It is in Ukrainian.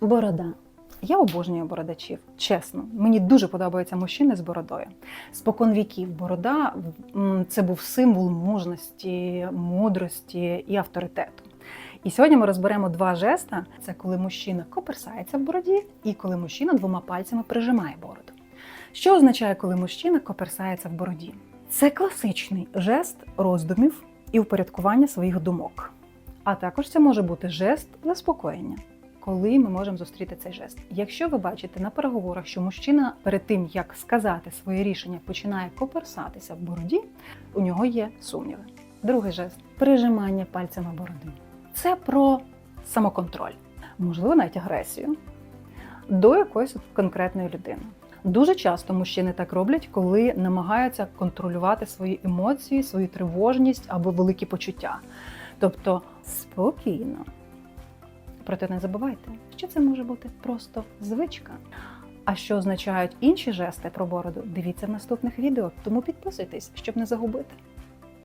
Борода. Я обожнюю бородачів, чесно. Мені дуже подобаються мужчини з бородою. Спокон віків борода це був символ мужності, мудрості і авторитету. І сьогодні ми розберемо два жеста: це коли мужчина коперсається в бороді, і коли мужчина двома пальцями прижимає бороду. Що означає, коли мужчина коперсається в бороді? Це класичний жест роздумів і упорядкування своїх думок. А також це може бути жест заспокоєння коли ми можемо зустріти цей жест. Якщо ви бачите на переговорах, що мужчина перед тим як сказати своє рішення починає коперсатися в бороді, у нього є сумніви. Другий жест прижимання пальцями бороди. Це про самоконтроль, можливо, навіть агресію до якоїсь конкретної людини. Дуже часто мужчини так роблять, коли намагаються контролювати свої емоції, свою тривожність або великі почуття. Тобто спокійно. Проте не забувайте, що це може бути просто звичка. А що означають інші жести про бороду, дивіться в наступних відео, тому підписуйтесь, щоб не загубити.